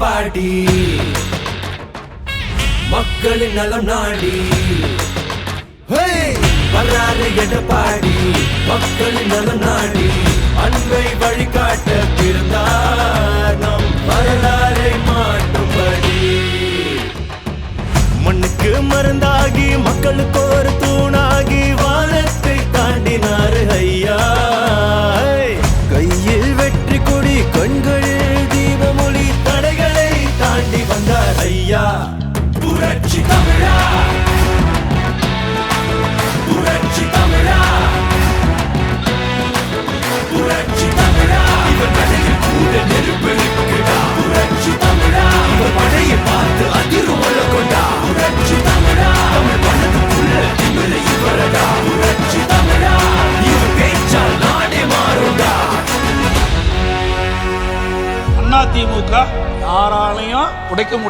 எடப்பாடி மக்களின் நலம் நாடி. வர்றாரு எடப்பாடி மக்களின் நலம் நாடி. அன்பை வழிகாட்ட பிறந்தார் நம் வரலாறை மாற்றும்படி. மண்ணுக்கு மருந்தாகி மக்களுக்கு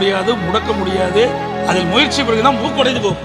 முடியாது முடக்க முடியாது. அதில் முயற்சி பிறகுதான் மூக்குடைந்து போகும்.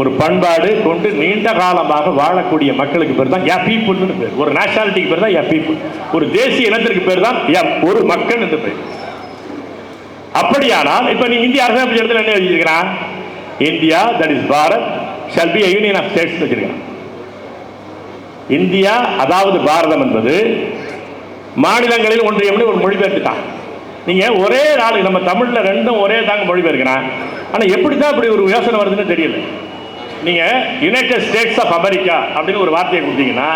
ஒரு பண்பாடு கொண்டு நீண்ட காலமாக வாழக்கூடிய மக்களுக்கு பேர் தான் யா பீப்புள்னு பேர். ஒரு நேஷனாலிட்டிக்கு பேர் தான் யா பீப்புள் ஒரு தேசிய இனத்திற்கு பேர் தான் யா ஒரு மக்கள் என்று பேர். அப்படியானால் இப்போ நீ இந்திய அரசியல் இடத்துல என்ன எழுதியிருக்கிறான்? India that is Bharat shall be union of states வச்சிருக்கான். இந்தியா அதாவது பாரதம் என்பது மாநிலங்களில் ஒன்றியம்னு ஒரு மொழிபெயர்த்துட்டான். நீங்கள் ஒரே நாள் நம்ம தமிழில் ரெண்டும் ஒரே தாங்க மொழிபெயர்க்கிறான் ஆனால் எப்படி தான் இப்படி ஒரு யோசனை வருதுன்னு தெரியல. நீங்கள் யுனைடெட் ஸ்டேட்ஸ் ஆஃப் அமெரிக்கா அப்படின்னு ஒரு வார்த்தையை கொடுத்தீங்கன்னா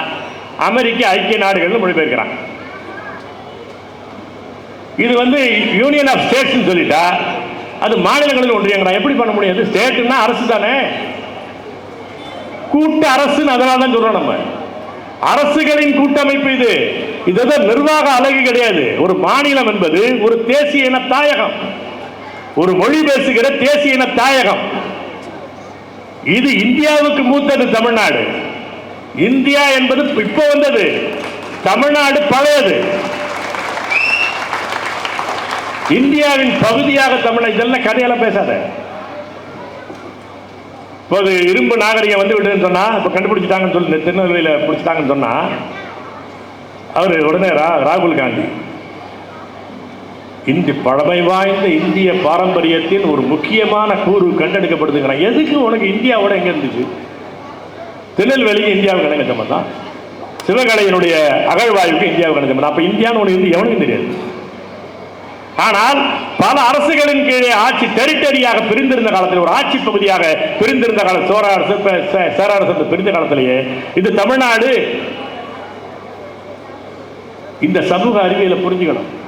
அமெரிக்க ஐக்கிய நாடுகள்னு மொழிபெயர்க்கிறாங்க. இது வந்து யூனியன் ஆஃப் ஸ்டேட்ஸ்னு சொல்லிட்டா அது மாநிலங்களில் ஒன்றியங்களா எப்படி பண்ண முடியாது ஸ்டேட்டுன்னா அரசு தானே. கூட்டு அரசுன்னு அதனால தான் சொல்கிறோம் நம்ம. அரசுகளின் கூட்டமைப்பு இது. இதுதான் நிர்வாக அழகு கிடையாது. ஒரு மாநிலம் என்பது ஒரு தேசிய இன தாயகம் ஒரு மொழி பேசுகிற தேசிய இன தாயகம் இது இந்தியாவுக்கு மூத்தது தமிழ்நாடு. இந்தியா என்பது இப்போ வந்தது. தமிழ்நாடு பழையது. இந்தியாவின் பகுதியாக தமிழ் இதெல்லாம் கதையெல்லாம் பேசாத. இப்போது இரும்பு நாகரிகம் வந்து விடுன்னு சொன்னா இப்போ கண்டுபிடிச்சிட்டாங்கன்னு சொல்லி திருநெல்வேலியில் பிடிச்சிட்டாங்கன்னு சொன்னா அவர் உடனே ரா ராகுல் காந்தி. இந்த பழமை வாய்ந்த இந்திய பாரம்பரியத்தின் ஒரு முக்கியமான கூறு கண்டெடுக்கப்படுதுங்கிறான். எதுக்கு உனக்கு இந்தியாவோட எங்கே இருந்துச்சு? திருநெல்வேலிக்கு இந்தியாவுக்கு இணைங்க சம்பந்தம் சிவகலையினுடைய அகழ்வாய்வுக்கு இந்தியாவுக்கு இணைங்க சம்பந்தம் இந்தியான்னு ஒன்று இருந்து எவனுக்கும் தெரியாது. ஆனால் பல அரசுகளின் கீழே ஆட்சி டெரிட்டரியாக பிரிந்திருந்த காலத்தில் ஒரு ஆட்சி பகுதியாக பிரிந்திருந்த கால சோழ அரசு சே- சேர அரசு பிரிந்த காலத்திலேயே இது தமிழ்நாடு. இந்த சமூக அறிவியலை புரிஞ்சுக்கணும்.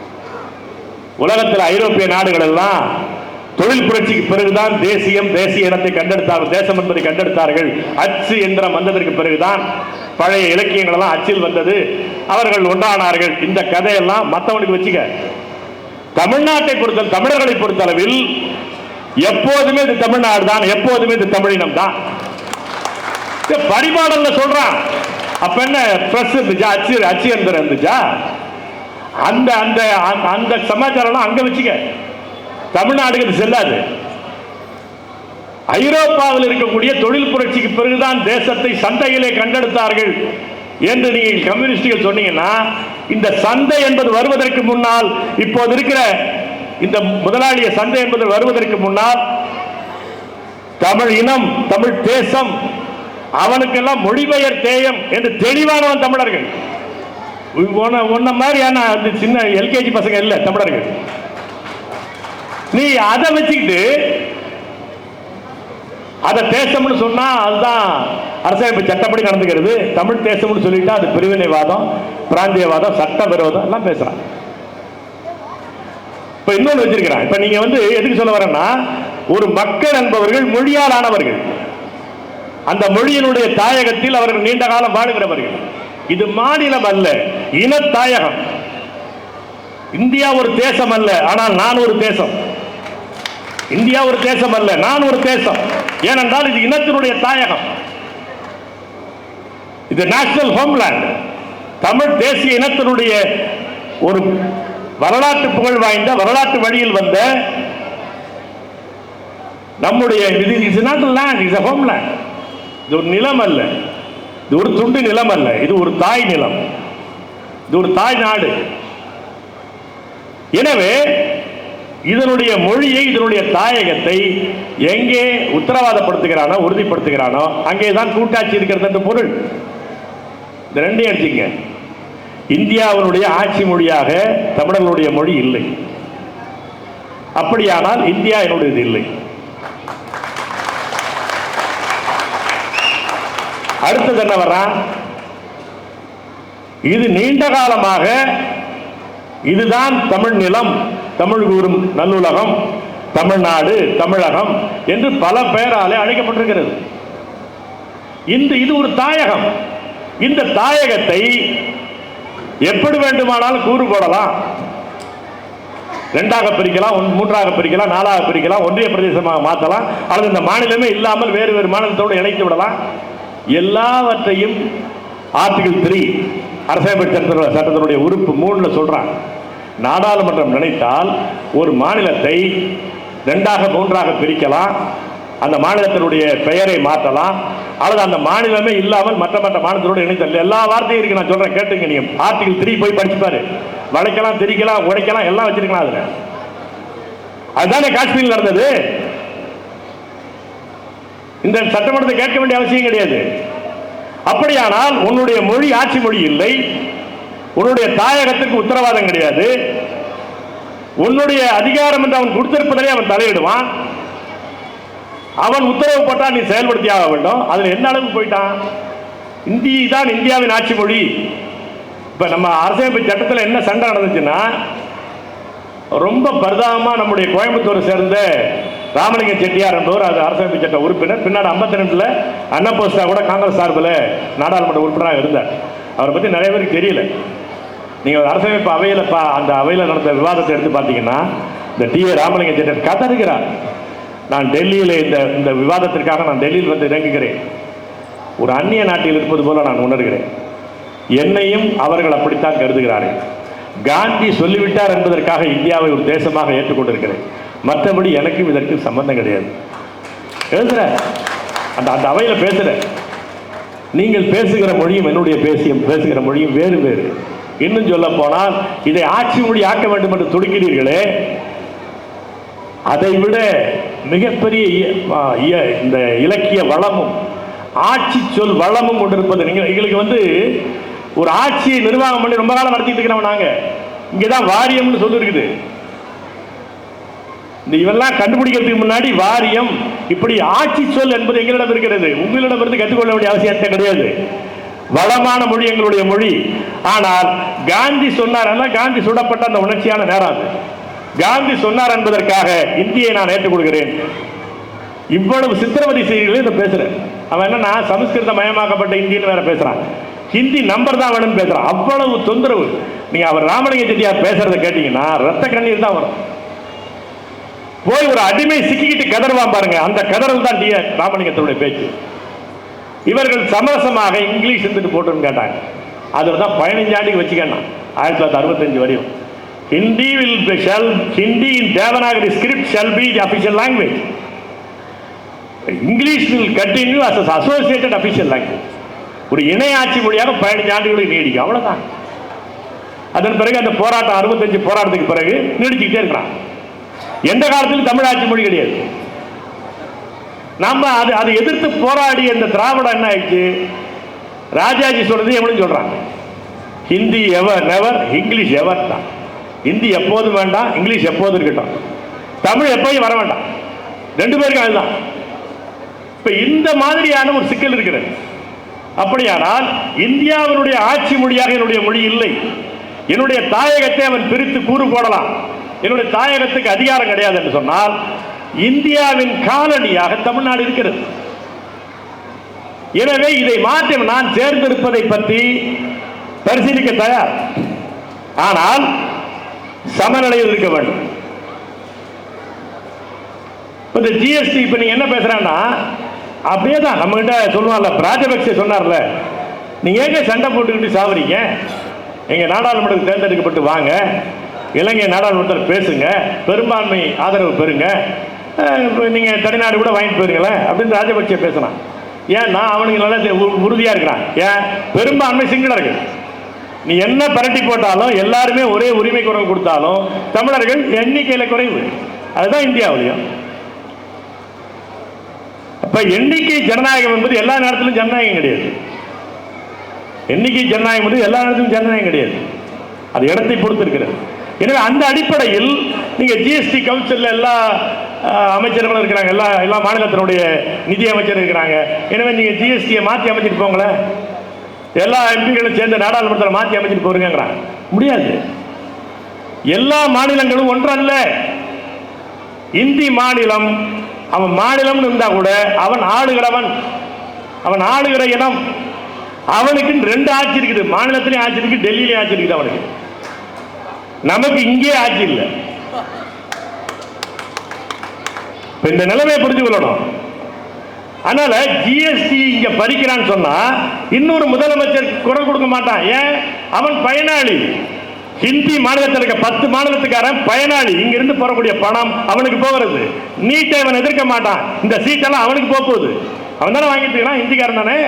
உலகத்தில் ஐரோப்பிய நாடுகள் எல்லாம் தொழில் புரட்சிக்கு பிறகுதான் தேசியம் தேசிய இனத்தை கண்டெடுத்தார்கள் தேசம் என்பதை கண்டெடுத்தார்கள். அச்சு எந்திரம் வந்ததற்கு பிறகுதான் பழைய இலக்கியங்கள் எல்லாம் அச்சில் வந்தது. அவர்கள் ஒன்றானார்கள். இந்த கதையெல்லாம் மற்றவனுக்கு வச்சுக்க. தமிழ்நாட்டை பொறுத்த தமிழர்களை பொறுத்தளவில் எப்போதுமே இது தமிழ்நாடு தான் எப்போதுமே இது தமிழினம் தான் இது சொல்றான். அப்ப என்ன? பிரஸ் இருந்துச்சா? அச்சு அச்சு எந்திரம் இருந்துச்சா? அந்த அந்த அந்த- அந்த சமாச்சாரம் அங்க வச்சுக்க. தமிழ்நாடுக்கு செல்லாது. ஐரோப்பாவில் இருக்கக்கூடிய தொழில் புரட்சிக்கு பிறகுதான் தேசத்தை சந்தையிலே கண்டெடுத்தார்கள் என்று நீங்கள் கம்யூனிஸ்டுகள் சொன்னீங்கன்னா இந்த சந்தை என்பது வருவதற்கு முன்னால் இப்போது இருக்கிற இந்த முதலாளிய சந்தை என்பது வருவதற்கு முன்னால் தமிழ் இனம் தமிழ் தேசம் அவனுக்கெல்லாம் மொழிபெயர் தேயம் என்று தெளிவானவன் தமிழர்கள். உன்ன உன்ன ஆனால் அந்த சின்ன எல்கேஜி பசங்க இல்லை தமிழர்கள். நீ அதை வச்சுக்கிட்டு அதை தேசம்னு சொன்னால் அதுதான் அரசியலமைப்பு சட்டப்படி நடந்துக்கிறது. தமிழ் தேசம்னு சொல்லிட்டா அது பிரிவினைவாதம் பிராந்தியவாதம் சட்ட விரோதம் எல்லாம் பேசுகிறான் இப்போ இன்னொன்று வச்சிருக்கிறான். இப்போ நீங்கள் வந்து எதுக்கு சொல்ல வரேன்னா ஒரு மக்கள் என்பவர்கள் மொழியால் ஆனவர்கள் அந்த மொழியினுடைய தாயகத்தில் அவர்கள் நீண்ட காலம் வாழுகிறவர்கள். இது மாநிலம் அல்ல இனத்தாயகம். இந்தியா ஒரு தேசம் அல்ல ஆனால் நான் ஒரு தேசம். இந்தியா ஒரு தேசம் அல்ல நான் ஒரு தேசம். ஏனென்றால் இது இனத்தினுடைய தாயகம். இது நேஷனல் ஹோம்லேண்ட் தமிழ் தேசிய இனத்தினுடைய ஒரு வரலாற்று புகழ் வாய்ந்த வரலாற்று வழியில் வந்த நம்முடைய இது is not land is homeland இது ஒரு நிலம் அல்ல. இது ஒரு துண்டு நிலம் அல்ல இது ஒரு தாய் நிலம். இது ஒரு தாய் நாடு. எனவே இதனுடைய மொழியை இதனுடைய தாயகத்தை எங்கே உத்தரவாதப்படுத்துகிறானோ உறுதிப்படுத்துகிறானோ அங்கே தான் கூட்டாட்சி இருக்கிறது என்று பொருள். இந்த ரெண்டையும் எடுத்துங்க. இந்தியாவினுடைய ஆட்சி மொழியாக தமிழர்களுடைய மொழி இல்லை. அப்படியானால் இந்தியா என்னுடையது இல்லை. அடுத்தது என்ன வர்றான் இது நீண்ட காலமாக இதுதான் தமிழ் நிலம் தமிழ் கூறும் நல்லுலகம் தமிழ்நாடு தமிழகம் என்று பல பெயராலே அழைக்கப்பட்டிருக்கிறது. இந்த இது ஒரு தாயகம். இந்த தாயகத்தை எப்படி வேண்டுமானாலும் கூறு போடலாம். ரெண்டாக பிரிக்கலாம் ஒன்- மூன்றாக பிரிக்கலாம் நாலாக பிரிக்கலாம் ஒன்றிய பிரதேசமாக மாற்றலாம் அல்லது இந்த மாநிலமே இல்லாமல் வேறு வேறு மாநிலத்தோடு இணைத்து விடலாம். எல்லாவற்றையும் ஆர்டிகிள் த்ரீ அரசமைப்பு சட்ட சட்டத்தினுடைய உறுப்பு மூணில் சொல்கிறான் நாடாளுமன்றம் நினைத்தால் ஒரு மாநிலத்தை ரெண்டாக மூன்றாக பிரிக்கலாம். அந்த மாநிலத்தினுடைய பெயரை மாற்றலாம். அல்லது அந்த மாநிலமே இல்லாமல் மற்ற மற்ற மாநிலத்தோடு இணைத்தல் எல்லா வார்த்தையும் இருக்கு. நான் சொல்கிறேன் கேட்டுங்க நீங்கள் ஆர்டிகிள் த்ரீ போய் படிச்சுப்பாரு. வளைக்கலாம் திரிக்கலாம் உடைக்கலாம் எல்லாம் வச்சிருக்கலாம் அதில். அதுதானே காஷ்மீரில் நடந்தது. இந்த சட்டமன்றத்தை கேட்க வேண்டிய அவசியம் கிடையாது. அப்படியானால் உன்னுடைய மொழி ஆட்சி மொழி இல்லை. உன்னுடைய தாயகத்துக்கு உத்தரவாதம் கிடையாது. உன்னுடைய அதிகாரம் என்று அவன் கொடுத்திருப்பதிலே அவன் தலையிடுவான். அவன் உத்தரவு போட்டா நீ செயல்படுத்தி ஆக வேண்டும். அதில் என்ன அளவுக்கு போயிட்டான்? இந்தி தான் இந்தியாவின் ஆட்சி மொழி. இப்போ நம்ம அரசியமைப்பு சட்டத்தில் என்ன சண்டை நடந்துச்சுன்னா ரொம்ப பரிதாபமாக நம்முடைய கோயம்புத்தூரை சேர்ந்த ராமலிங்க செட்டியார் என்பவர் அது அரசமைப்பு சட்ட உறுப்பினர். பின்னாடி ஐம்பத்தி ரெண்டில் அன்னபோஸ்டா கூட காங்கிரஸ் சார்பில் நாடாளுமன்ற உறுப்பினராக இருந்தார். அவரை பற்றி நிறைய பேருக்கு தெரியல. நீங்கள் ஒரு அவையில் பா அந்த அவையில் நடந்த விவாதத்தை எடுத்து பார்த்தீங்கன்னா இந்த டி ஏ ராமலிங்க செட்டியார் கதறுகிறார். நான் டெல்லியில் இந்த இந்த விவாதத்திற்காக நான் டெல்லியில் வந்து இறங்குகிறேன். ஒரு அந்நிய நாட்டில் இருப்பது போல நான் உணர்கிறேன். என்னையும் அவர்கள் அப்படித்தான் கருதுகிறார்கள். காந்தி சொல்லிவிட்டார் என்பதற்காக இந்தியாவை ஒரு தேசமாக ஏற்றுக்கொண்டிருக்கிறேன். மற்றபடி எனக்கும் இதற்கு சம்பந்தம் கிடையாது. எழுதுற அந்த அந்த அவையில் பேசுகிற நீங்கள் பேசுகிற மொழியும் என்னுடைய பேசிய பேசுகிற மொழியும் வேறு வேறு. இன்னும் சொல்ல போனால் இதை ஆட்சி மொழி ஆக்க வேண்டும் என்று துடிக்கிறீர்களே அதை விட மிகப்பெரிய இய- இந்த இலக்கிய வளமும் ஆட்சி சொல் வளமும் கொண்டிருப்பது நீங்கள் எங்களுக்கு வந்து ஒரு ஆட்சியை நிர்வாகம் பண்ணி ரொம்ப காலம் நடத்திட்டு இருக்கிறோம் இங்கே தான் வாரியம்னு சொல்லியிருக்குது இவெல்லாம் கண்டுபிடிக்கிறதுக்கு முன்னாடி வாரியம் இப்படி ஆட்சி சொல் என்பது எங்களிடம் இருக்கிறது. உங்களிடம் இருந்து கற்றுக்கொள்ள வேண்டிய அவசியத்தை கிடையாது. வளமான மொழி எங்களுடைய மொழி. ஆனால் காந்தி சொன்னார் காந்தி சுடப்பட்ட அந்த உணர்ச்சியான நேரம் அது. காந்தி சொன்னார் என்பதற்காக இந்தியை நான் ஏற்றுக்கொள்கிறேன் இவ்வளவு சித்திரவதை செய்திகளை இதை பேசுறேன் அவன் என்னன்னா சமஸ்கிருத மயமாக்கப்பட்ட இந்தின்னு வேற பேசுறான். ஹிந்தி நம்பர் தான் வேணும்னு பேசுறான். அவ்வளவு தொந்தரவு. நீங்க அவர் ராமலிங்க செட்டியார் பேசுறதை கேட்டீங்கன்னா ரத்த கண்ணீர் தான் வரும். போய் ஒரு அடிமை சிக்கிக்கிட்டு கதறுவான் பாருங்க. அந்த கதறல் தான் டி ஆர் ராமலிங்கத்தினுடைய பேச்சு. இவர்கள் சமரசமாக இங்கிலீஷ் இருந்துட்டு போட்டுன்னு கேட்டாங்க. அதில் தான் பதினஞ்சு ஆண்டுக்கு வச்சுக்கணும் ஆயிரத்தி தொள்ளாயிரத்தி அறுபத்தஞ்சு வரையும். Hindi will shall Hindi in Devanagari script shall be be the official language. English will continue as an ஒரு இணை ஆட்சி மொழியாக பதினஞ்சு ஆண்டுகளுக்கு நீடிக்கும். அவ்வளோதான் அதன் பிறகு அந்த போராட்டம் அறுபத்தஞ்சு போராட்டத்துக்கு பிறகு நீடிச்சுக்கிட்டே இருக்கிறான். எந்த காலத்திலும் தமிழ் ஆட்சி மொழி கிடையாது. நம்ம அது அதை எதிர்த்து போராடி அந்த திராவிடம் என்ன ஆயிடுச்சு ராஜாஜி சொல்றது எவ்வளவு சொல்றாங்க? Hindi ever never English ever தான். ஹிந்தி எப்போதும் வேண்டாம் இங்கிலீஷ் எப்போதும் இருக்கட்டும். தமிழ் எப்போயும் வர வேண்டாம். ரெண்டு பேருக்கும் அதுதான். இப்போ இந்த மாதிரியான ஒரு சிக்கல் இருக்கிறது. அப்படியானால் இந்தியாவினுடைய ஆட்சி மொழியாக என்னுடைய மொழி இல்லை. என்னுடைய தாயகத்தை அவன் பிரித்து கூறு போடலாம். என்னுடைய தாயகத்துக்கு அதிகாரம் கிடையாது என்று சொன்னால் இந்தியாவின் காலனியாக தமிழ்நாடு இருக்கிறது. எனவே இதை மாற்றி நான் தேர்ந்தெடுப்பதை பற்றி பரிசீலிக்க தயார். ஆனால் சமநிலையில் இருக்க வேண்டும். இந்த ஜிஎஸ்டி இப்போ நீங்கள் என்ன பேசுகிறான்னா அப்படியே தான் நம்மகிட்ட சொல்லுவான்ல ராஜபக்சே சொன்னார்ல நீங்கள் ஏங்க சண்டை போட்டுக்கிட்டு சாவறீங்க? எங்கள் நாடாளுமன்றத்தில் தேர்ந்தெடுக்கப்பட்டு வாங்க. இலங்கை நாடாளுமன்றத்தில் பேசுங்க பெரும்பான்மை ஆதரவு பெறுங்க. நீங்கள் தனிநாடு கூட வாங்கிட்டு போயிருங்களேன் அப்படின்னு ராஜபக்சே பேசினான் ஏன்னா அவனுக்கு நல்லா உறுதியாக இருக்கிறான். ஏன்? பெரும்பான்மை சிங்களர்கள். நீ என்ன பரட்டி போட்டாலும் எல்லாருமே ஒரே உரிமை குரல் கொடுத்தாலும் தமிழர்கள் எண்ணிக்கையில் குறைவு. அதுதான் இந்தியாவிலையும். அப்போ எண்ணிக்கை ஜனநாயகம் என்பது எல்லா நேரத்திலும் ஜனநாயகம் கிடையாது. எண்ணிக்கை ஜனநாயகம் என்பது எல்லா நேரத்திலும் ஜனநாயகம் கிடையாது. அது இடத்தை பொறுத்து இருக்கிறது. எனவே அந்த அடிப்படையில் நீங்கள் ஜிஎஸ்டி கவுன்சிலில் எல்லா அமைச்சர்களும் இருக்கிறாங்க. எல்லா எல்லா மாநிலத்தினுடைய நிதி அமைச்சர் இருக்கிறாங்க. எனவே நீங்கள் ஜிஎஸ்டியை மாற்றி அமைச்சிட்டு போங்களேன் எல்லா எம்பிகளும் சேர்ந்து நாடாளுமன்றத்தில் மாற்றி அமைச்சிட்டு போறீங்கிறாங்க முடியாது. எல்லா மாநிலங்களும் ஒன்றல்ல. இந்தி மாநிலம் அவன் மாநிலம்னு இருந்தால் கூட அவன் ஆளுகிறவன். அவன் ஆளுகிற இடம் அவனுக்கு ரெண்டு ஆட்சி இருக்குது. மாநிலத்திலையும் ஆட்சி இருக்குது டெல்லியிலையும் ஆட்சி இருக்குது அவனுக்கு. நமக்கு இங்கே ஆட்சி இல்லை. இந்த நிலைமையை புரிஞ்சு கொள்ளணும். அதனால ஜிஎஸ்டி இங்க பறிக்கிறான்னு சொன்னா இன்னொரு முதலமைச்சர் குரல் கொடுக்க மாட்டான். ஏன்? அவன் பயனாளி. ஹிந்தி மாநிலத்தில் இருக்க பத்து மாநிலத்துக்காரன் பயனாளி. இங்கிருந்து போறக்கூடிய பணம் அவனுக்கு போகிறது. நீட்டை அவன் எதிர்க்க மாட்டான். இந்த சீட்டெல்லாம் அவனுக்கு போக போகுது. அவன் தானே வாங்கிட்டு இருக்கான்? ஹிந்திக்காரன் தானே?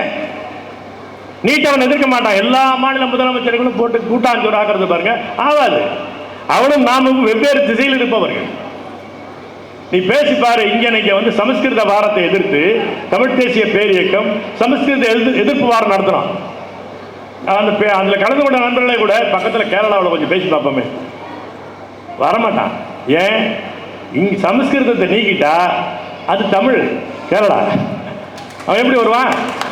நீட்டை அவன் எதிர்க்க மாட்டான். எல்லா மாநில முதலமைச்சர்களும் போட்டு கூட்டாஞ்சோறு ஆக்குறது பாருங்க. ஆகாது. அவனும் நாமும் வெவ்வேறு திசையில் இருப்பவர்கள். நீ பேசி பாரு இங்கே நீங்க வந்து சமஸ்கிருத வாரத்தை எதிர்த்து தமிழ் தேசிய பேரியக்கம் சமஸ்கிருத எதிர்ப்பு எதிர்ப்பு வாரம் நடத்துறோம் அந்த பே- கலந்து கொண்ட நண்பர்களே கூட பக்கத்தில் கேரளாவில் கொஞ்சம் பேசி பார்ப்போமே. வரமாட்டான். ஏன்? இங்க சமஸ்கிருதத்தை நீக்கிட்டா அது தமிழ் கேரளா. அவன் எப்படி வருவான்?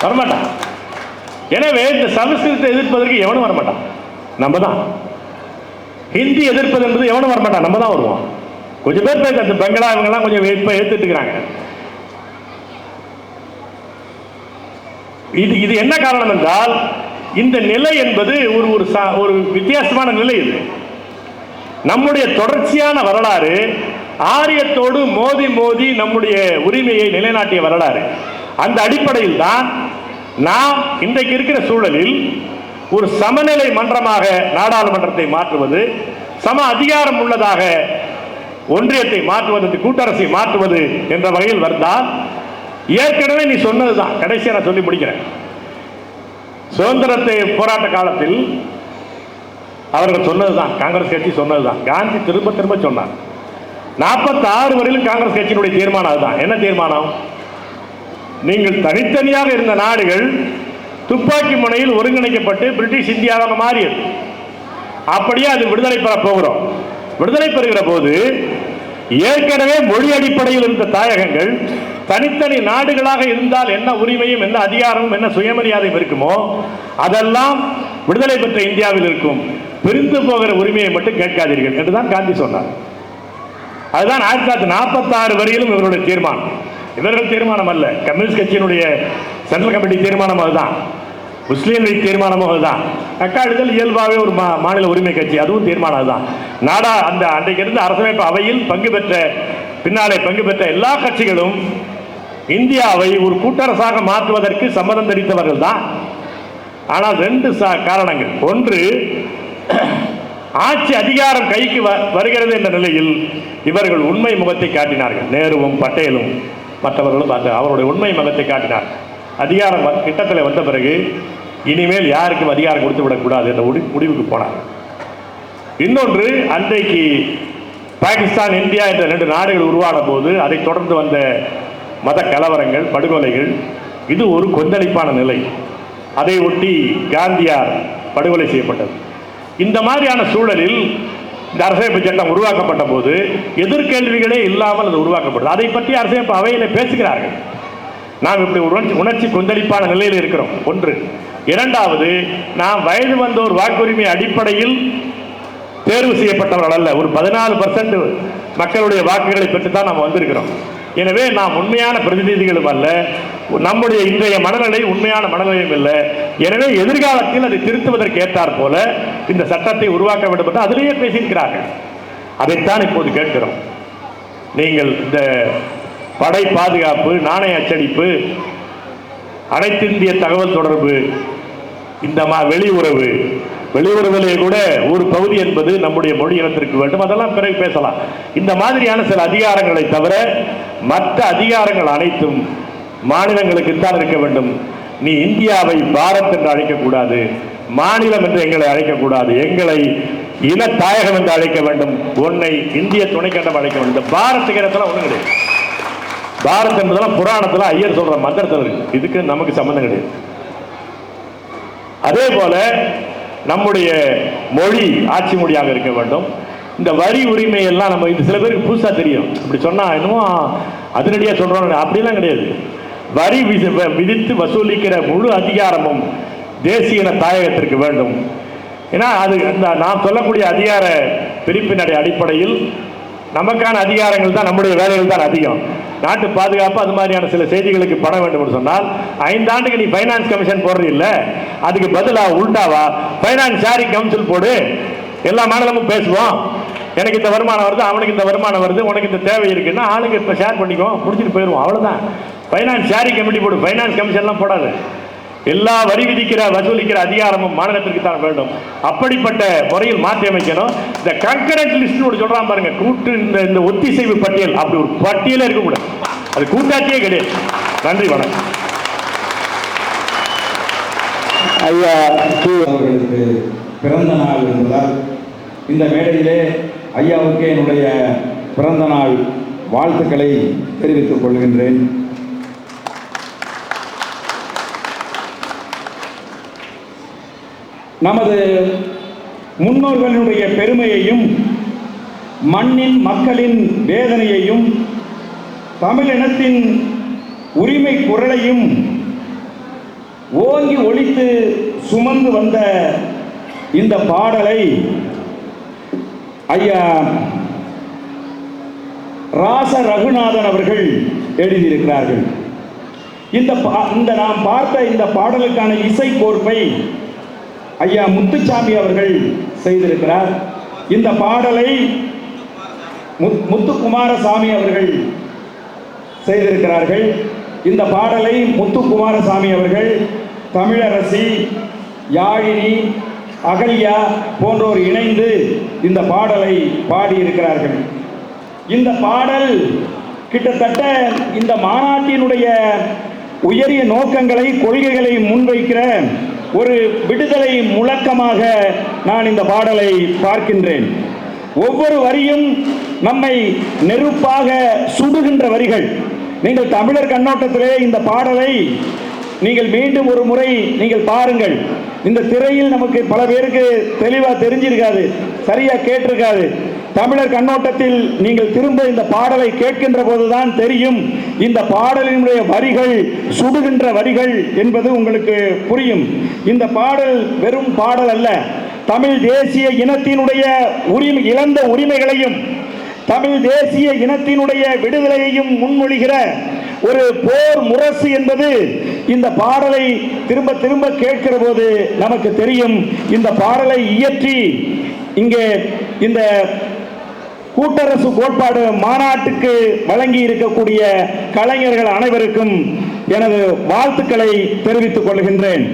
வரமாட்டான். எனவே இந்த சமஸ்கிருதத்தை எதிர்ப்பதற்கு எவனும் வரமாட்டான்? நம்ம தான் ஹிந்தி எதிர்ப்பது என்பது எவனும் வரமாட்டான்? நம்ம தான் வருவோம் கொஞ்சம் பேர் பேச அந்த பெங்களா இவங்கெல்லாம் கொஞ்சம் இப்போ ஏற்றுட்டு இருக்கிறாங்க. இது இது என்ன காரணம் என்றால் இந்த நிலை என்பது ஒரு ஒரு சா- ஒரு வித்தியாசமான நிலை இது. நம்முடைய தொடர்ச்சியான வரலாறு ஆரியத்தோடு மோதி மோதி நம்முடைய உரிமையை நிலைநாட்டிய வரலாறு. அந்த அடிப்படையில் தான் நாம் இன்றைக்கு இருக்கிற சூழலில் ஒரு சமநிலை மன்றமாக நாடாளுமன்றத்தை மாற்றுவது சம அதிகாரம் உள்ளதாக ஒன்றியத்தை மாற்றுவது கூட்டரசை மாற்றுவது என்ற வகையில் வந்தால் ஏற்கனவே நீ சொன்னதுதான். கடைசியாக நான் சொல்லி முடிக்கிறேன். சுதந்திரத்தை போராட்ட காலத்தில் அவர்கள் சொன்னதுதான். காங்கிரஸ் கட்சி சொன்னதுதான். காந்தி திரும்ப திரும்ப சொன்னார். நாற்பத்தாறு வரையிலும் காங்கிரஸ் கட்சியினுடைய தீர்மானம் அதுதான். என்ன தீர்மானம்? நீங்கள் தனித்தனியாக இருந்த நாடுகள் துப்பாக்கி முனையில் ஒருங்கிணைக்கப்பட்டு பிரிட்டிஷ் இந்தியாவாக மாறியது. அப்படியே அது விடுதலை பெற போகிறோம். விடுதலை பெறுகிற போது ஏற்கனவே மொழி அடிப்படையில் இருந்த தாயகங்கள் தனித்தனி நாடுகளாக இருந்தால் என்ன உரிமையும் என்ன அதிகாரமும் என்ன சுயமரியாதையும் இருக்குமோ அதெல்லாம் விடுதலை பெற்ற இந்தியாவில் இருக்கும். பிரிந்து போகிற உரிமையை மட்டும் கேட்காதீர்கள் என்றுதான் காந்தி சொன்னார். அதுதான் ஆயிரத்தி தொள்ளாயிரத்தி நாற்பத்தாறு வரையிலும் இவருடைய தீர்மானம். இவர்கள் தீர்மானம் அல்ல. கம்யூனிஸ்ட் கட்சியினுடைய சென்ட்ரல் கமிட்டி தீர்மானம் அதுதான். முஸ்லீம் லீக் தீர்மானமும் அதுதான். தக்காளிதல் இயல்பாகவே ஒரு மா மாநில உரிமை கட்சி. அதுவும் தீர்மானம் அதுதான். நாடா அந்த அன்றைக்கு இருந்த அரசமைப்பு அவையில் பங்கு பெற்ற பின்னாலே பங்கு பெற்ற எல்லா கட்சிகளும் இந்தியாவை ஒரு கூட்டரசாக மாற்றுவதற்கு சம்மதம் தெரிவித்தவர்கள் தான். ஆனால் ரெண்டு சா- காரணங்கள். ஒன்று ஆட்சி அதிகாரம் கைக்கு வ- வருகிறது என்ற நிலையில் இவர்கள் உண்மை முகத்தை காட்டினார்கள். நேருவும் பட்டேலும். மற்றவர்களும் அந்த அவருடைய உண்மை மதத்தை காட்டினார். அதிகாரம் கிட்டத்தில் வந்த பிறகு இனிமேல் யாருக்கும் அதிகாரம் கொடுத்து விடக்கூடாது என்ற முடிவுக்கு போனார். இன்னொன்று அன்றைக்கு பாகிஸ்தான் இந்தியா என்ற ரெண்டு நாடுகள் உருவான போது அதை தொடர்ந்து வந்த மத கலவரங்கள் படுகொலைகள் இது ஒரு கொந்தளிப்பான நிலை. அதை ஒட்டி காந்தியார் படுகொலை செய்யப்பட்டது. இந்த மாதிரியான சூழலில் இந்த அரசியமைப்பு சட்டம் உருவாக்கப்பட்ட போது எதிர்கேள்விகளே இல்லாமல் அது உருவாக்கப்படுது. அதை பற்றி அரசியமைப்பு அவையில் பேசுகிறார்கள். நாம் இப்படி உணர்ச்சி உணர்ச்சி கொந்தளிப்பான நிலையில் இருக்கிறோம். ஒன்று. இரண்டாவது நாம் வயது வந்தோர் வாக்குரிமை அடிப்படையில் தேர்வு செய்யப்பட்டவர்கள் அல்ல. ஒரு பதினாலு பர்சன்ட் மக்களுடைய வாக்குகளை பெற்று தான் நாம் வந்திருக்கிறோம். எனவே நாம் உண்மையான பிரதிநிதிகளும் அல்ல. நம்முடைய இன்றைய மனநிலை உண்மையான மனநிலையும் இல்லை. எனவே எதிர்காலத்தில் அதை திருத்துவதற்கு ஏற்றார் போல இந்த சட்டத்தை உருவாக்க வேண்டும் என்று அதிலேயே பேசியிருக்கிறார்கள். அதைத்தான் இப்போது கேட்கிறோம். நீங்கள் இந்த படை பாதுகாப்பு நாணய அச்சடிப்பு அனைத்திந்திய தகவல் தொடர்பு இந்த மா வெளியுறவு வெளியுறவிலே கூட ஒரு பகுதி என்பது நம்முடைய மொழி இனத்திற்கு வேண்டும். அதெல்லாம் பிறகு பேசலாம். இந்த மாதிரியான சில அதிகாரங்களை தவிர மற்ற அதிகாரங்கள் அனைத்தும் மாநிலங்களுக்கு தான் இருக்க வேண்டும். நீ இந்தியாவை பாரத் என்று அழைக்கக்கூடாது. மாநிலம் என்று எங்களை அழைக்கக்கூடாது. எங்களை இன தாயகம் என்று அழைக்க வேண்டும். உன்னை இந்திய துணைக்கண்டம் அழைக்க வேண்டும். பாரத்துக்கிறதெல்லாம் பாரத் ஒன்றும் கிடையாது. பாரத் என்பதெல்லாம் புராணத்தில் ஐயர் சொல்ற மந்திரத்தில் இருக்கு. இதுக்கு நமக்கு சம்மந்தம் கிடையாது. அதே போல நம்முடைய மொழி ஆட்சி மொழியாக இருக்க வேண்டும். இந்த வரி உரிமை எல்லாம் நம்ம இது சில பேருக்கு புதுசாக தெரியும். இப்படி சொன்னால் என்னமோ அதனடியாக சொல்கிறோம் அப்படிலாம் கிடையாது. வரி விதி- வ- விதித்து வசூலிக்கிற முழு அதிகாரமும் தேசிய தாயகத்திற்கு வேண்டும். ஏன்னா அது அந்த நாம் சொல்லக்கூடிய அதிகார பிரிப்பினுடைய அடிப்படையில் நமக்கான அதிகாரங்கள் தான் நம்முடைய வேலைகள் தான் அதிகம். நாட்டு பாதுகாப்பு அது மாதிரியான சில செய்திகளுக்கு பணம் வேண்டும் என்று சொன்னால் ஐந்தாண்டுக்கு நீ ஃபைனான்ஸ் கமிஷன் போடுறீல்ல அதுக்கு பதிலாக உள்டாவா ஃபைனான்ஸ் ஷேரிங் கவுன்சில் போடு எல்லா மாநிலமும் பேசுவோம். எனக்கு இந்த வருமானம் வருது அவனுக்கு இந்த வருமானம் வருது உனக்கு இந்த தேவை இருக்குன்னா ஆளுங்க இப்போ ஷேர் பண்ணிக்குவோம் முடிச்சுட்டு போயிடுவோம் அவ்வளோதான் ஃபைனான்ஸ் ஷேரிங் கமிட்டி போடு. ஃபைனான்ஸ் கமிஷன்லாம் போடாது. எல்லா வரி விதிக்கிற வசூலிக்கிற அதிகாரமும் மாநிலத்திற்கு தான் வேண்டும். அப்படிப்பட்ட முறையில் மாற்றி அமைக்கணும். இந்த கங்கரண்ட் லிஸ்ட் ஒரு பாருங்கள் பாருங்க. கூட்டு இந்த இந்த ஒத்திசைவு பட்டியல். அப்படி ஒரு பட்டியலே இருக்கக்கூடாது அது கூட்டாட்சியே கிடையாது. நன்றி வணக்கம். ஐயா அவர்களுக்கு பிறந்த நாள் என்பதால் இந்த மேடையிலே ஐயாவுக்கு என்னுடைய பிறந்த நாள் வாழ்த்துக்களை தெரிவித்துக் கொள்கின்றேன். நமது முன்னோர்களுடைய பெருமையையும் மண்ணின் மக்களின் வேதனையையும் தமிழினத்தின் உரிமை குரலையும் ஓங்கி ஒழித்து சுமந்து வந்த இந்த பாடலை ஐயா ராச ரகுநாதன் அவர்கள் எழுதியிருக்கிறார்கள். இந்த பா- இந்த நாம் பார்த்த இந்த பாடலுக்கான இசை கோர்ப்பை ஐயா முத்துச்சாமி அவர்கள் செய்திருக்கிறார். இந்த பாடலை முத்- முத்துக்குமாரசாமி அவர்கள் செய்திருக்கிறார்கள். இந்த பாடலை முத்துக்குமாரசாமி அவர்கள் தமிழரசி யாழினி அகல்யா போன்றோர் இணைந்து இந்த பாடலை பாடியிருக்கிறார்கள். இந்த பாடல் கிட்டத்தட்ட இந்த மாநாட்டினுடைய உயரிய நோக்கங்களை கொள்கைகளை முன்வைக்கிற ஒரு விடுதலை முழக்கமாக நான் இந்த பாடலை பார்க்கின்றேன். ஒவ்வொரு வரியும் நம்மை நெருப்பாக சுடுகின்ற வரிகள். நீங்கள் தமிழர் கண்ணோட்டத்திலே இந்த பாடலை நீங்கள் மீண்டும் ஒரு முறை நீங்கள் பாருங்கள். இந்த திரையில் நமக்கு பல பேருக்கு தெளிவாக தெரிஞ்சிருக்காது சரியாக கேட்டிருக்காது. தமிழர் கண்ணோட்டத்தில் நீங்கள் திரும்ப இந்த பாடலை கேட்கின்ற போதுதான் தெரியும். இந்த பாடலினுடைய வரிகள் சுடுகின்ற வரிகள் என்பது உங்களுக்கு புரியும். இந்த பாடல் வெறும் பாடல் அல்ல. தமிழ் தேசிய இனத்தினுடைய உரிமை இழந்த உரிமைகளையும் தமிழ் தேசிய இனத்தினுடைய விடுதலையையும் முன்மொழிகிற ஒரு போர் முரசு என்பது இந்த பாடலை திரும்ப திரும்ப கேட்கிற போது நமக்கு தெரியும். இந்த பாடலை இயற்றி இங்கே இந்த கூட்டரசு கோட்பாடு மாநாட்டுக்கு வழங்கி இருக்கக்கூடிய கலைஞர்கள் அனைவருக்கும் எனது வாழ்த்துக்களை தெரிவித்துக் கொள்கின்றேன்.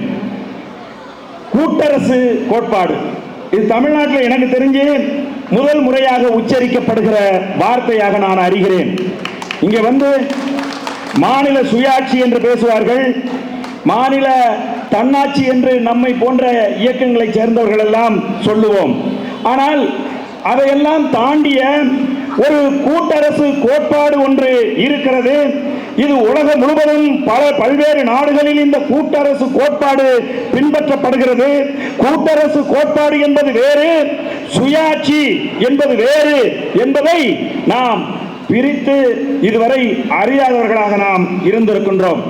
கூட்டரசு கோட்பாடு. இது தமிழ்நாட்டில் எனக்கு தெரிஞ்சு முதல் முறையாக உச்சரிக்கப்படுகிற வார்த்தையாக நான் அறிகிறேன். இங்க வந்து மாநில சுயாட்சி என்று பேசுவார்கள். மாநில தன்னாட்சி என்று நம்மை போன்ற இயக்கங்களைச் சேர்ந்தவர்கள் எல்லாம் சொல்லுவோம். ஆனால் அதையெல்லாம் தாண்டிய ஒரு கூட்டரசு கோட்பாடு ஒன்று இருக்கிறது. இது உலகம் முழுவதும் பல பல்வேறு நாடுகளில் இந்த கூட்டரசு கோட்பாடு பின்பற்றப்படுகிறது. கூட்டரசு கோட்பாடு என்பது வேறு சுயாட்சி என்பது வேறு என்பதை நாம் பிரித்து இதுவரை அறியாதவர்களாக நாம் இருந்திருக்கின்றோம்.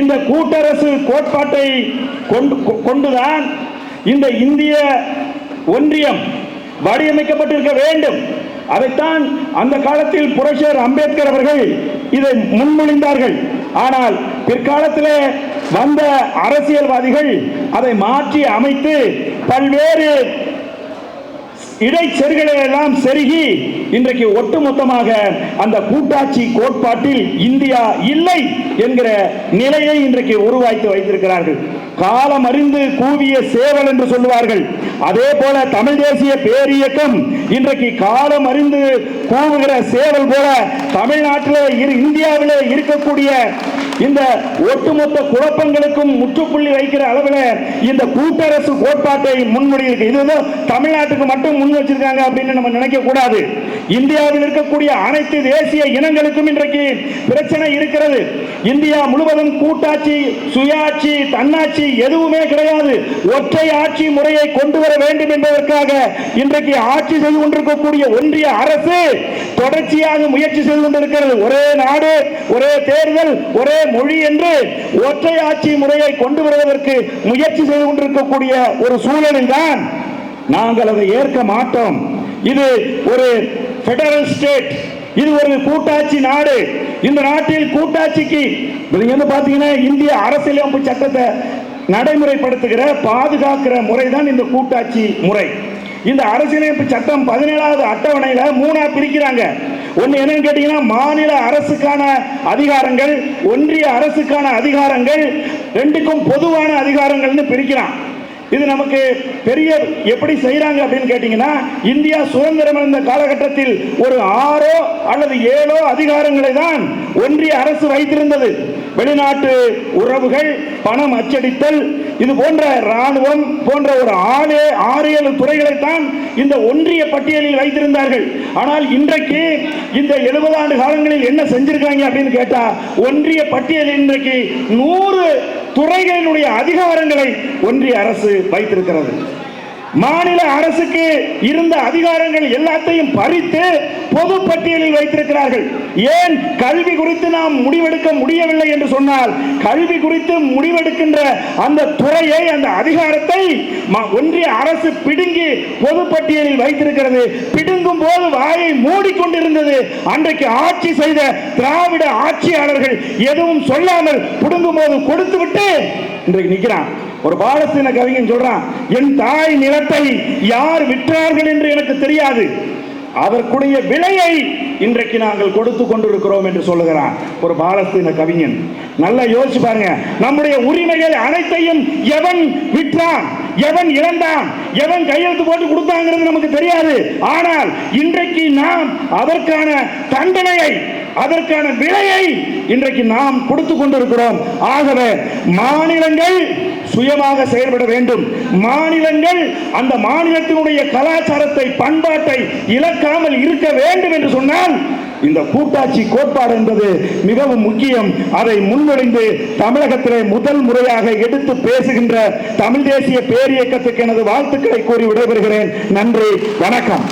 இந்த கூட்டரசு கோட்பாட்டை கொண்டு கொண்டுதான் இந்த இந்திய ஒன்றியம் வடிவமைக்கப்பட்டிருக்க வேண்டும். அதைத்தான் அந்த காலத்தில் புரட்சியர் அம்பேத்கர் அவர்கள் இதை முன்மொழிந்தார்கள். ஆனால் பிற்காலத்திலே வந்த அரசியல்வாதிகள் அதை மாற்றி அமைத்து பல்வேறு இடைச்செருகளை எல்லாம் செருகி இன்றைக்கு ஒட்டுமொத்தமாக அந்த கூட்டாட்சி கோட்பாட்டில் இந்தியா இல்லை என்கிற நிலையை இன்றைக்கு உருவாக்கி வைத்திருக்கிறார்கள். காலம் அறிந்து கூவிய சேவல் என்று சொல்லுவார்கள். அதே போல தமிழ் தேசிய பேரியக்கம் இன்றைக்கு காலம் அறிந்து கூவுகிற சேவல் போல தமிழ்நாட்டிலே இரு இந்தியாவிலே இருக்கக்கூடிய இந்த ஒட்டுமொத்த குழப்பங்களுக்கும் முற்றுப்புள்ளி வைக்கிற அளவில் இந்த கூட்டரசு கோட்பாட்டை முன்மொழியிருக்கு இதுதான் தமிழ்நாட்டுக்கு மட்டும் முன் வச்சிருக்காங்க அப்படின்னு நம்ம நினைக்க கூடாது. இந்தியாவில் இருக்கக்கூடிய அனைத்து தேசிய இனங்களுக்கும் இன்றைக்கு பிரச்சனை இருக்கிறது. இந்தியா முழுவதும் கூட்டாட்சி சுயாட்சி தன்னாட்சி எதுவுமே கிடையாது. ஒற்றை ஆட்சி முறையை கொண்டு வர வேண்டும் என்பதற்காக இன்றைக்கு ஆட்சி செய்து கொண்டிருக்கக்கூடிய ஒன்றிய அரசு தொடர்ச்சியாக முயற்சி செய்து கொண்டிருக்கிறது. ஒரே நாடு ஒரே தேர்தல் ஒரே மொழி என்று ஒற்றை ஆட்சி முறையை கொண்டு வருவதற்கு முயற்சி செய்து கொண்டிருக்கக்கூடிய ஒரு சூழலில் தான் நாங்கள் அதை ஏற்க மாட்டோம். இது ஒரு பெடரல் ஸ்டேட் இது ஒரு கூட்டாட்சி நாடு. இந்த நாட்டில் கூட்டாட்சிக்கு நீங்க வந்து பாத்தீங்கன்னா இந்திய அரசியலமைப்பு சட்டத்தை நடைமுறைப்படுத்துகிற பாதுகாக்கிற முறைதான் இந்த கூட்டாட்சி முறை. இந்த அரசியலமைப்பு சட்டம் பதினேழாவது அட்டவணையில மூணா பிரிக்கிறாங்க. ஒன்னு என்னன்னு கேட்டீங்கன்னா மாநில அரசுக்கான அதிகாரங்கள் ஒன்றிய அரசுக்கான அதிகாரங்கள் ரெண்டுக்கும் பொதுவான அதிகாரங்கள்னு பிரிக்கிறான். இது நமக்கு பெரிய எப்படி செய்கிறாங்க அப்படின்னு கேட்டீங்கன்னா இந்தியா சுதந்திரம் அடைந்த காலகட்டத்தில் ஒரு ஆறோ அல்லது ஏழோ அதிகாரங்களை தான் ஒன்றிய அரசு வைத்திருந்தது. வெளிநாட்டு உறவுகள் பணம் அச்சடித்தல் இது போன்ற ராணுவம் போன்ற ஒரு ஆறு ஆறு ஏழு துறைகளைத்தான் இந்த ஒன்றிய பட்டியலில் வைத்திருந்தார்கள். ஆனால் இன்றைக்கு இந்த எழுபது ஆண்டு காலங்களில் என்ன செஞ்சிருக்காங்க அப்படின்னு கேட்டா ஒன்றிய பட்டியலில் இன்றைக்கு நூறு துறைகளினுடைய அதிகாரங்களை ஒன்றிய அரசு வைத்திருக்கிறது. மாநில அரசுக்கு இருந்த அதிகாரங்கள் எல்லாத்தையும் பறித்து பொது பட்டியலில் வைத்திருக்கிறார்கள். ஏன் கல்வி குறித்து நாம் முடிவெடுக்க முடியவில்லை என்று சொன்னால் கல்வி குறித்து முடிவெடுக்கின்ற அந்த துறையை அந்த அதிகாரத்தை ஒன்றிய அரசு பிடுங்கி பொது பட்டியலில் வைத்திருக்கிறது. பிடுங்கும் போது வாயை மூடிக்கொண்டிருந்தது. அன்றைக்கு ஆட்சி செய்த திராவிட ஆட்சியாளர்கள் எதுவும் சொல்லாமல் பிடுங்கும் போது கொடுத்து விட்டு இன்றைக்கு நிற்கிறான் ஒரு பாலஸ்தீன கவிஞன் சொல்றான் என் தாய் நிலத்தை யார் விற்றார்கள் என்று எனக்கு தெரியாது. அதற்குடைய விலையை இன்றைக்கு நாங்கள் கொடுத்து கொண்டிருக்கிறோம் என்று சொல்லுகிறான் ஒரு பாலஸ்தீன கவிஞன். நல்லா யோசிச்சு பாருங்க நம்முடைய உரிமைகள் அனைத்தையும் எவன் விற்றான்? எவன் இழந்தான்? எவன் கையெழுத்து போட்டு கொடுத்தாங்கிறது நமக்கு தெரியாது. ஆனால் இன்றைக்கு நாம் அதற்கான தண்டனையை அதற்கான விலையை இன்றைக்கு நாம் கொடுத்து கொண்டிருக்கிறோம். ஆகவே மாநிலங்கள் சுயமாக செயல்பட வேண்டும். மாநிலங்கள் அந்த மாநிலத்தினுடைய கலாச்சாரத்தை பண்பாட்டை இழக்காமல் இருக்க வேண்டும் என்று சொன்னால் இந்த கூட்டாட்சி கோட்பாடு என்பது மிகவும் முக்கியம். அதை முன்மொழிந்து தமிழகத்திலே முதல் முறையாக எடுத்து பேசுகின்ற தமிழ் தேசிய பேரியக்கத்துக்கு எனது வாழ்த்துக்களை கூறி விடைபெறுகிறேன். நன்றி வணக்கம்.